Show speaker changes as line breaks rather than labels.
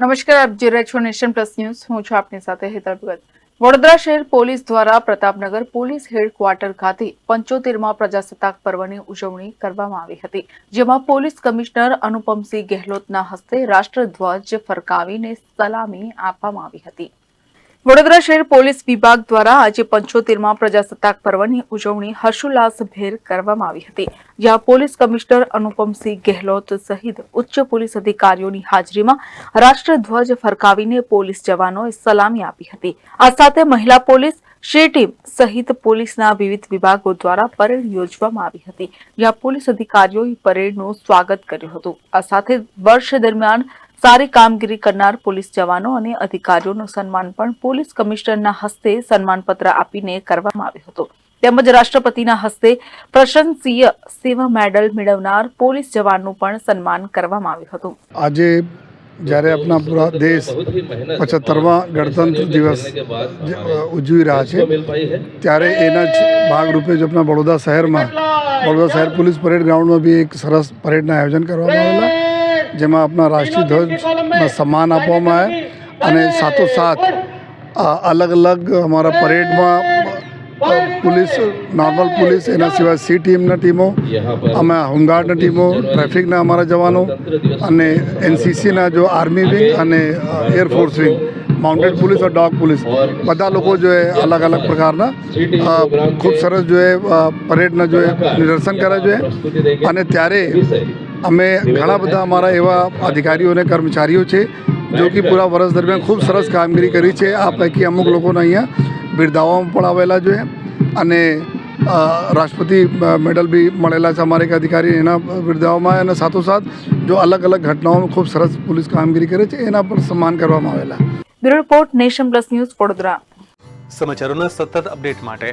નમસ્કાર, આપ જોઈ રહ્યા નેશન પ્લસ ન્યૂઝ. હું છું આપની સાથે હેતલ વડોદરા શહેર પોલીસ દ્વારા પ્રતાપનગર પોલીસ હેડક્વાર્ટર ખાતે પંચોતેરમાં પ્રજાસત્તાક પર્વની ઉજવણી કરવામાં આવી હતી, જેમાં પોલીસ કમિશનર અનુપમસિંહ ગેહલોતના હસ્તે રાષ્ટ્રધ્વજ ફરકાવીને સલામી આપવામાં આવી હતી. વડોદરા શહેર પોલીસ વિભાગ દ્વારા આજે પંચોતેરમાં પ્રજાસત્તાક પર્વની ઉજવણી હર્ષોલ્લાસભેર કરવામાં આવી હતી, જ્યાં પોલીસ કમિશનર અનુપમસિંહ ગેહલોત સહિત ઉચ્ચ પોલીસ અધિકારીઓની હાજરીમાં રાષ્ટ્રધ્વજ ફરકાવીને પોલીસ જવાનોએ સલામી આપી હતી. આ સાથે મહિલા પોલીસ, શી ટીમ સહિત પોલીસના વિવિધ વિભાગો દ્વારા પરેડ યોજવામાં આવી હતી, જ્યાં પોલીસ અધિકારીઓએ પરેડનું સ્વાગત કર્યું હતું. આ સાથે વર્ષ દરમિયાન સારી કામગીરી કરનાર પોલીસ જવાનો અને અધિકારીઓનું સન્માન પણ પોલીસ કમિશનરના હસ્તે સન્માનપત્ર આપીને કરવામાં આવ્યું હતું. તેમજ રાષ્ટ્રપતિના હસ્તે પ્રશંસીય સેવા મેડલ મેળવનાર પોલીસ જવાનનું પણ સન્માન કરવામાં આવ્યું હતું.
આજે જ્યારે આપણા પૂરા દેશ પચહત્તરમા ગણતંત્ર દિવસ ઉજવી રહ્યા છે, ત્યારે એના જ ભાગરૂપે જ આપણા વડોદરા શહેરમાં વડોદરા શહેર પોલીસ પરેડ ગ્રાઉન્ડમાં બી એક સરસ પરેડના આયોજન કરવામાં આવેલા. જેમાં આપણા રાષ્ટ્રીય ધ્વજના સન્માન આપવામાં આવે અને સાથોસાથ અલગ અલગ અમારા પરેડમાં પોલીસ નોર્મલ પોલીસ એના સિવાય સી ટીમના ટીમો અમે હોમગાર્ડના ટીમો ટ્રાફિકના અમારા જવાનો અને એનસીસીના જો આર્મી વિંગ અને air force wing mounted police અને ડોગ પોલીસ બધા લોકો જો એ અલગ અલગ પ્રકારના ખૂબ સરસ જો એ પરેડના જો એ નિદર્શન કરે છે. અને ત્યારે અમે ઘણા બધા અમારા એવા અધિકારીઓ અને કર્મચારીઓ છે જો કે પૂરા વર્ષ દરમિયાન ખૂબ સરસ કામગીરી કરી છે. આ પૈકી અમુક લોકોને અહીંયા બિરદાવવામાં પણ આવેલા જોઈએ અને રાષ્ટ્રપતિ મેડલ બી મળેલા છે અમારે એક અધિકારી એના બિરદાવવામાં અને સાથોસાથ જો અલગ અલગ ઘટનાઓમાં ખૂબ સરસ પોલીસ કામગીરી કરે છે એના પર સન્માન કરવામાં આવેલા.
Bureau report Nation Plus News Vadodara.
સમાચારોના સતત અપડેટ માટે